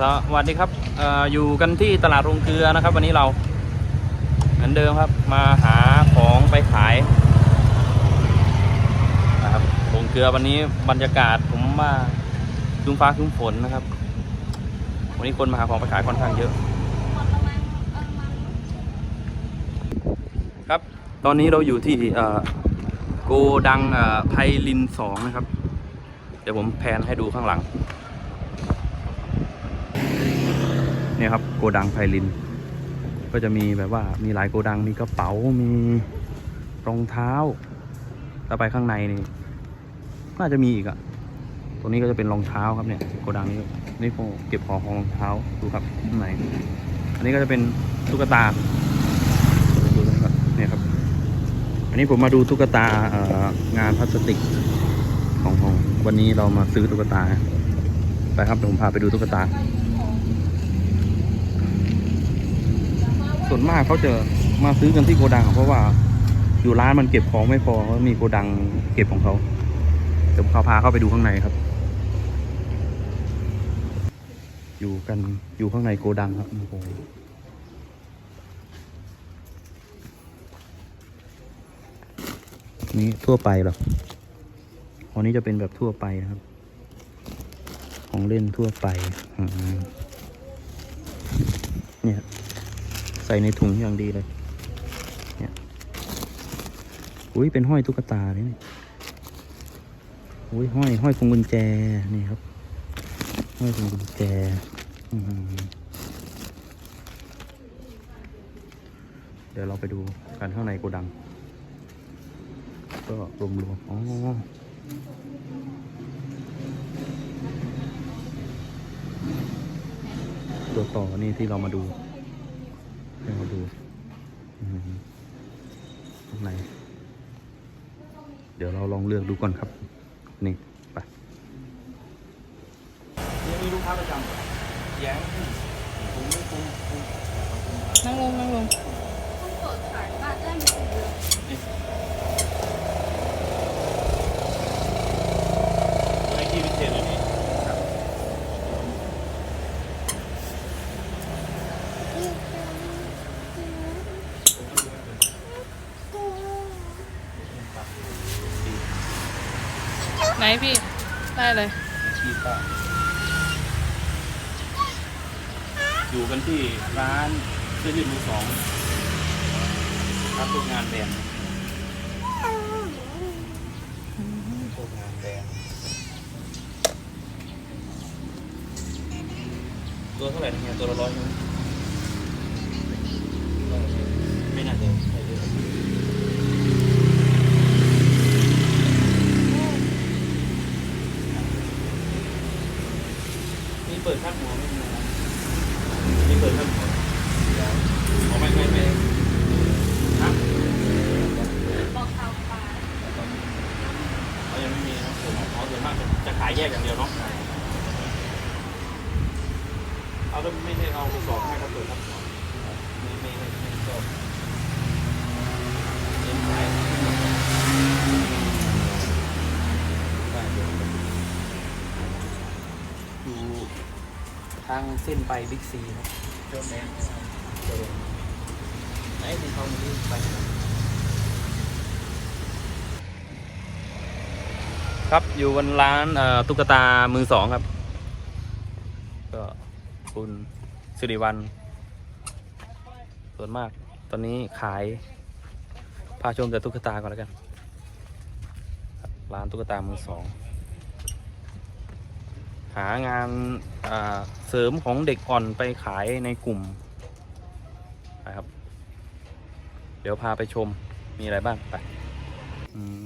สวัสดีครับออยู่กันที่ตลาดโรงเกลือนะครับ วันนี้เรา เหมือนเดิมครับ มาหาของไปขายนะครับโรงเกลือวันนี้บรรยากาศผมว่าครึ้มฟ้าคึ้มฝนนะครับ วันนี้คนมาหาของไปขายค่อนข้างเยอะ ครับ ตอนนี้เราอยู่ที่โกดังไพลินสองนะครับ เดี๋ยวผมแพนให้ดูข้างหลัง เนี่ยครับโกดังไพลิน ก็จะมีแบบว่ามีหลายโกดังมีกระเป๋ามีรองเท้าถ้าไปข้างในนี่น่าจะมีอีกอะตรงนี้ก็จะเป็นรองเท้าครับเนี่ยโกดังนี้นี่ผมเก็บของของรองเท้าดูครับข้างในอันนี้ก็จะเป็นตุ๊กตาดูนะครับเนี่ยครับ อันนี้ผมมาดูตุ๊กตาเอ่องานพลาสติกของของวันนี้เรามาซื้อตุ๊กตาไปครับเดี๋ยวผมพาไปดูตุ๊กตา ส่วนมากเขาจะมาซื้อกันที่โกดัง เพราะว่าอยู่ร้านมันเก็บของไม่พอเขามีโกดังเก็บของเขาเดี๋ยวเขาพาเข้าไปดูข้างในครับ อยู่กันอยู่ข้างในโกดังครับโอ้โหนี่ทั่วไปหรออันนี้จะเป็นแบบทั่วไปนะครับ ของเล่นทั่วไป เนี่ย ใส่ในถุงอย่างดีเลย เนี่ย อุ้ยเป็นห้อยตุ๊กตาเลยนี่อุ้ยห้อยห้อยพวงกุญแจ นี่ครับ ห้อยพวงกุญแจเดี๋ยวเราไปดูกันข้างในโกดัง ก็รวมๆอ๋อตัวต่อนี่ที่เรามาดู ให้มาดูอืมข้างในเดี๋ยวเราลองเลือกดูก่อนครับ นี่ ไปยังมีลูกค้าประจำแย้งผมไม่คงคง นั่งลงนั่งลง ไอทีวิเศษเลยนี่ครับ ไหนพี่ ได้เลย ชีป้าอยู่กันที่ร้านเสื้อยืดมือสองรับพวกงานแบรนด์พวกงานแบรนด์ตัวเท่าไหร่นะเนี่ยตัวละร้อยใช่ไหมไม่น่าจะใช่เยอะนี่เปิดข้างหัวไม่มีนะนี่เปิดข้างหัวอ๋อไม่ไม่ไม่ฮะ บอกข่าวปลา เขายังไม่มีนะส่วนของเขาส่วนมากจะจะขายแยกอย่างเดียวเนาะเอาแล้วไม่ได้เอากระสอบให้เขาเปิดครับไม่ไม่ไม่ไม่ชอบเน้นขายได้เดี๋ยวอยู่ทางเส้นไปบิ๊กซีครับเจ้าแม่เจอไอ้ที่เขามีไป ครับอยู่บนร้านตุ๊กตามือสองครับ ก็คุณสิริวัลส่วนมาก ตอนนี้ขายพาชมแต่ตุ๊กตาก่อนแล้วกัน ร้านตุ๊กตามือสอง หางานเสริมของเด็กอ่อนไปขายในกลุ่มนะครับ เดี๋ยวพาไปชมมีอะไรบ้างไปอืม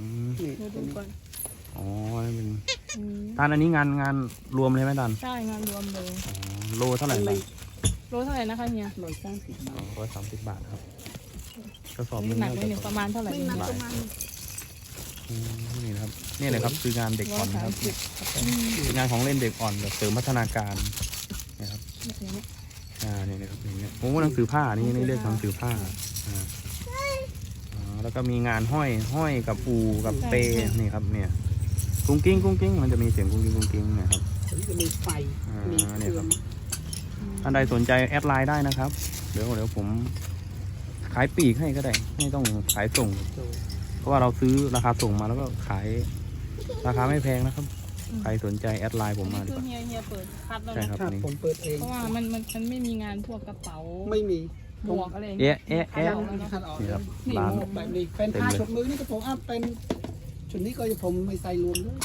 อ๋อนี่เป็นอืมตานอันนี้งานงานรวมเลยไหมตันใช่งานรวมเลยอ๋อโลเท่าไหร่ตันโลเท่าไหร่นะคะเฮียร้อยสามสิบบาทร้อยสามสิบบาทครับกระสอบหนึงหนักน่าเลยจะหนึ่งประมาณเท่าไหร่ไม่หนักประมาณอืมนี่นะครับนี่เลยครับคืองานเด็กร้อ่ออยนนะสาคมรับสิบคืองานของเล่นเด็กอ่อนแบบเสริมพัฒนาการนะครับอย่างเงี้ยอ่านี่นะครับอย่างเงี้ยโอ้หนังสือผ้านี่นี่เรียกหนังสือผ้าอ่าอ๋อแล้วก็มีงานห้อยห้อยกับปูกับเปนี่ครับเนี่ย กุ้งกิ้งกุ้งกิ้งมันจะมีเสียงกุ้งกิ้งกุ้งกิ้งเนะครับมันจะมีไฟอ่ามีเคเนี่ยรื่ครัอบงท่านใดสนใจแอดไลน์ได้นะครับ เดี๋ยวเดี๋ยวผมขายปลีกให้ก็ได้ ไม่ต้องขายส่งเพราะว่าเราซื้อราคาส่งมาแล้วก็ขายราคาไม่แพงนะครับใครสนใจแอดไลน์ผมมาอันดีนี้กคือว่า เฮียเฮียเปิดคัดแล้วใช่นะ ครับครับนี่ ผมเปิดเอง เพราะว่ามันมันมันไม่มีงานพวกกระเป๋าไม่มีหมวกอะไรอย่างเงี้ยเอ๊ะเอ๊ะคัดเอ๊ะออกแล้วเนอะคัดออกนี่ครับนี่ร้านหมวกแบบนี้เป็นเต็มผ้าเลย ชุดมือนี่ก็ผมอะเป็น ชุดนี้ก็ผมไม่ใส่รวมด้วย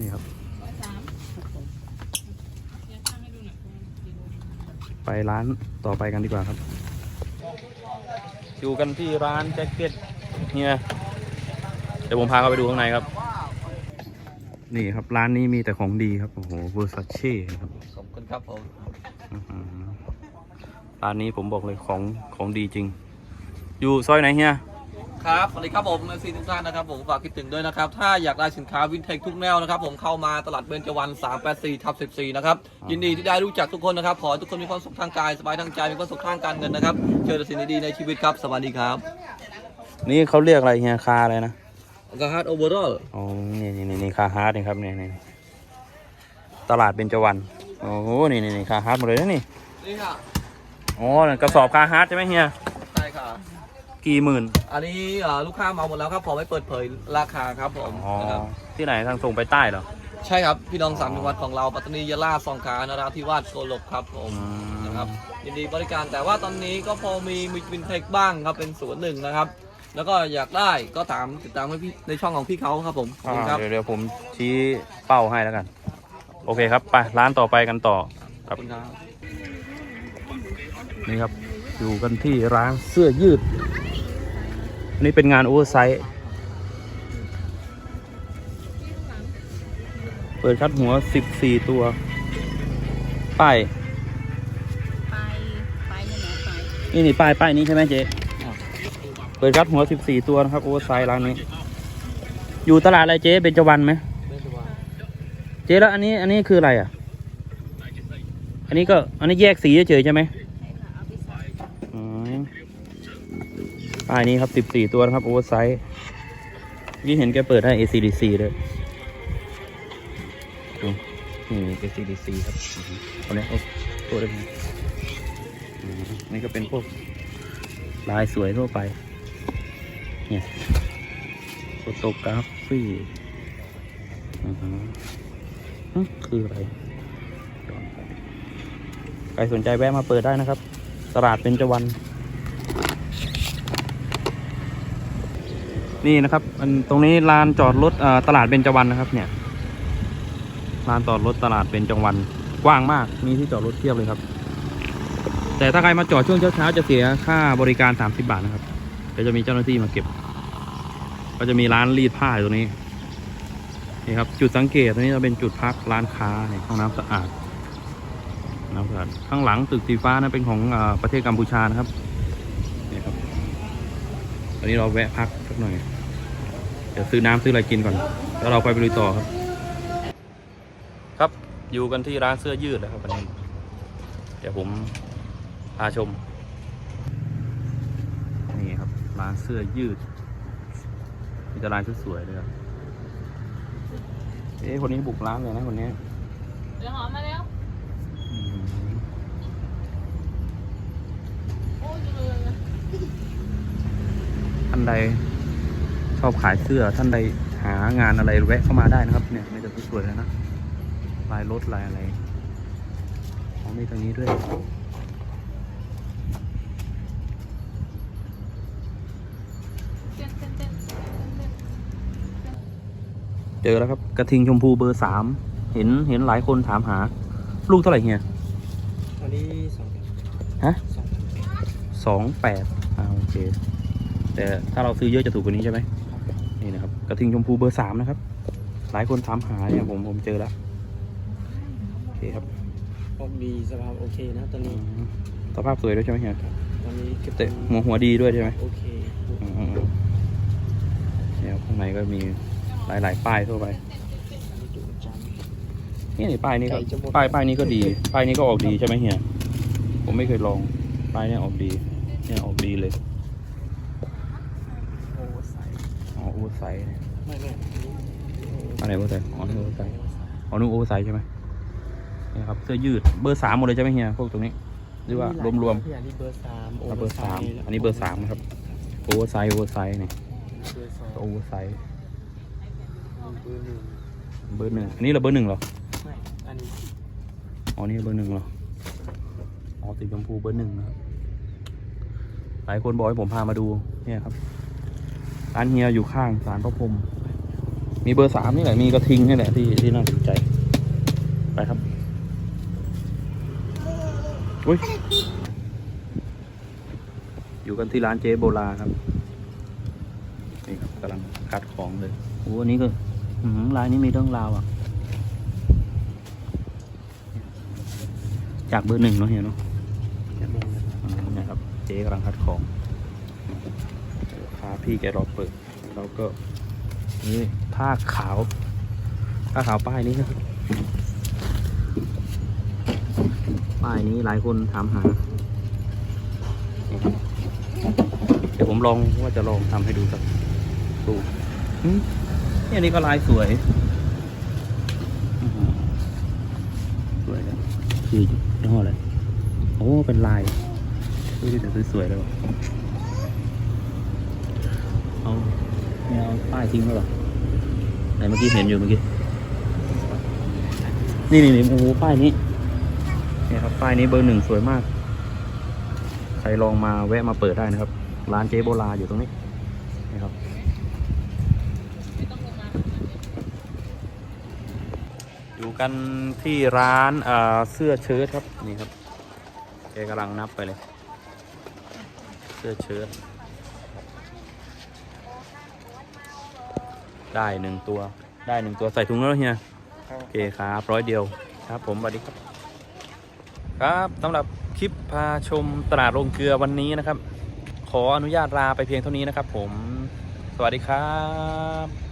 นี่ครับร้อยสามครับผมเฮียช่างให้ดูหน่อยกิโลไปร้านต่อไปกันดีกว่าครับ อยู่กันที่ร้านแจ็คเก็ตเนี่ยเดี๋ยวผมพาเข้าไปดูข้างในครับ นี่ครับร้านนี้มีแต่ของดีครับ โอ้โหเวอร์ซาเช่ครับขอบคุณครับผมอื้อหือร้านนี้ผมบอกเลยของของดีจริง อยู่ซอยไหนเฮีย ครับสวัสดีครับผมซีทุกท่านนะครับผมฝากคิดถึงด้วยนะครับ ถ้าอยากได้สินค้าวินเทจทุกแนวนะครับ ผมเข้ามาตลาดเบญจวรรณ384ทับ14 นะครับ ยินดีที่ได้รู้จักทุกคนนะครับ ขอให้ทุกคนมีความสุขทางกาย สบายทางใจ มีความสุขทางการเงินนะครับ เจอแต่สิ่งดีๆในชีวิตครับ สวัสดีครับ นี่เขาเรียกอะไรเฮียคาอะไรนะกาฮาร์ดโอเวอร์อลอ๋อนี่นี่นี่นี่คาฮาร์ดนี่ครับนี่นี่นี่ตลาดเบญจวรรณโอ้โหนี่นี่นี่คาฮาร์ดหมดเลยนะนี่นี่ค่ะอ๋อนั่นกระสอบคาฮาร์ดใช่ไหมเฮียใช่ค่ะ กี่หมื่นอันนี้เอ่อลูกค้ามาหมดแล้วครับขอไม่เปิดเผยราคาครับผมอ๋อนะครับที่ไหนทางส่งไปใต้เหรอใช่ครับพี่น้องสามจังหวัดของเราปัตตานียะลาสงขลานราธิวาสโกลกครับผมอืมนะครับยินดีบริการแต่ว่าตอนนี้ก็พอมีมีวินเทคบ้างครับเป็นส่วนหนึ่งนะครับ แล้วก็อยากได้ก็ตามติดตามให้พี่ในช่องของพี่เขาครับผมขอบคุณคอ่ารับเดี๋ยวเดี๋ยวผมชี้เป้าให้แล้วกัน โอเคครับไปร้านต่อไปกันต่อ ขอบคุณครับ นี่ครับ อยู่กันที่ร้านเสื้อยืดอั นนี้เป็นงานโอเวอร์ไซส์เปิดคัดหัว 14 ตัว ป้ายไปไปเนี่ยนะไปนี่นี่ป้ายป้ายนี้ใช่ไหมเจ๊เปิดคัดหัว 14 ตัวนะครับโอเวอร์ไซส์ร้านนี้ อยู่ตลาดอะไรเจ๊เป็นจวันไหมเจ๊แล้วอันนี้อันนี้คืออะไรอะ อันนี้ก็อันนี้แยกสีเฉยๆใช่ไหมอืม ป้ายนี้ครับ 14 ตัวนะครับโอเวอร์ไซส์ยี่เห็นแกเปิดให้ ACDC ด้วยดูนี่ ACDC ครับเอาเนี้ยโอ้ตัวได้ไหมนี่ก็เป็นพวกลายสวยทั่วไป เนี่ยโฟโตกราฟีอือฮึอืมคืออะไรใครสนใจแวะมาเปิดได้นะครับ ตลาดเป็นจวัน นี่นะครับอันตรงนี้ลานจอดรถตลาดเบญจวรรณนะครับ เนี่ยลานจอดรถตลาดเบญจวรรณกว้างมาก มีที่จอดรถเทียบเลยครับ แต่ถ้าใครมาจอดช่วงเช้าๆจะเสียค่าบริการ 30 บาทนะครับเดี๋ยวจะมีเจ้าหน้าที่มาเก็บ ก็จะมีร้านรีดผ้าอยู่ตรงนี้นี่ครับ จุดสังเกตตรงนี้จะเป็นจุดพักร้านค้าเนี่ยห้องน้ำสะอาดน้ำสะอาดข้างหลังตึกสีฟ้านะเป็นของอประเทศกัมพูชานะครับนี่ครับตอนนี้เราแวะพักสักหน่อย เดี๋ยวซื้อน้ำซื้ออะไรกินก่อน แล้วเราไปไปลุยต่อครับ ครับอยู่กันที่ร้านเสื้อยืดแล้วครับวันนี้ เดี๋ยวผมพาชม นี่ครับร้านเสื้อยืดมีแต่ร้านชุดสวยเลยครับเอ๊ะคนนี้บุกร้านเลยนะคนนี้เดี๋ยวหอมมาแล้วอืมโอ้ยจังเลยนะท่านใดช อบขายเสื้อท่านใดหางานอะไรแวะเข้ามาได้นะครับเนี่ยไม่แต่สวยๆเลยนะลายรถลายอะไรอ๋อมีตรงนี้ด้วยเต้นเต้นเต้นเต้นเต้นเจอแล้วครับกระทิงชมพูเบอร์สามเห็นเห็นหลายคนถามหา ลูกเท่าไหร่เฮียอันนี้สองฮะสองสองแปดอ่าโอเค แต่ถ้าเราซื้อเยอะจะถูกกว่านี้ใช่ไหม นี่นะครับ กระทิงชมพูเบอร์สามนะครับ หลายคนถามหาเนี่ยผมผมเจอแล้วโอเคครับผมมีสภาพโอเคนะตอนอืนี้มสภาพสวยด้วยใช่ไหมเฮียตอนนี้เก็บเตะหัวหัวดีด้วยใช่ไหมโอเคอืมอืมอืมเนี่ยครับข้างในก็มีหลายหลายๆป้ายทั่วไปอันนี้ดูจำนี่นี่ป้ายนี้ก็ไก่จะหมดป้ายป้ายนี้ก็ดี ป้ายนี้ก็ออกดีใช่ไหมเฮียผมไม่เคยลองป้ายเนี้ออกดี เนี่ยออกดีเลย โอ้ใส่ อ๋อโอเวอร์ ไซส์ไม่ไม่อะไรโอเวอร์ไซส์อ๋อนี่โอเวอร์ไซส์อ๋อนู่นโอเวอร์ไซส์ใช่ไหมเนี่ยครับเสื้อยืดเบอร์สามหมดเลยใช่ไหมเฮียพวกตรงนี้คหรือว่ารวมๆอันนี้เบอร์สามๆเอาเบอร์สามอันนี้เบอร์สามครับโอเวอร์ไซส์โอเวอร์ไซส์เนี่ยเบอร์สองโอเวอร์ไซส์เบอร์หนึ่งเบอร์หนึ่งอันนี้เราเบอร์หนึ่งเหรอไม่อันนี้อ๋อนี่เบอร์หนึ่งเหรออ๋อสีชมพูเบอร์หนึ่งนะครับหลายคนบอกให้ผมพามาดูเนี่ยครับ ร้านเฮียอยู่ข้างศาลพระพรหมมีเบอร์สามนี่แหละ มีกระทิงนี่แหละที่ที่น่าสนใจ ไปครับ อุ้ย อยู่กันที่ร้านเจ๊โบราครับ นี่ครับกำลังคัดของเลยโอ้อันนี้ก็อื้อหือร้านนี้มีเรื่องราวอะ จากเบอร์หนึ่งเนาะเฮียเนาะอืมเนะครับ เจ๊กำลังคัดของพาพี่แกรอเปิด แล้วก็นี่ผ้าขาวผ้าขาวป้ายนี้นะครับป้ายนี้หลายคนถามหานี่ครับเดี๋ยวผมลองว่าจะลองทำให้ดูสักดูอืมนี่อันนี้ก็ลายสวยอื้อหือสวยเลยคือยี่ห้ออะไรโอ้เป็นลายดูดิแต่สวยๆเลยว่ะ เอาไม่เอาป้ายทิ้งแล้วหรอไหนเมื่อกี้เห็นอยู่เมื่อกี้ นี่นี่นี่โอ้โหป้ายนี้เนี่ยครับป้ายนี้เบอร์หนึ่งสวยมาก ใครลองมาแวะมาเปิดได้นะครับ ร้านเจ๊โบราอยู่ตรงนี้นี่ครับอยู่กันที่ร้านเอ่อเสื้อเชิ้ตครับนี่ครับแกกำลังนับไปเลย เสื้อเชิ้ต ได้หนึ่งตัว ได้หนึ่งตัวใส่ถุงแล้วเฮียโอเคครับร้อยเดียวครับ ผมสวัสดีครับ ครับสำหรับคลิปพาชมตลาดโรงเกลือวันนี้นะครับ ขออนุญาตลาไปเพียงเท่านี้นะครับ ผม สวัสดีครับ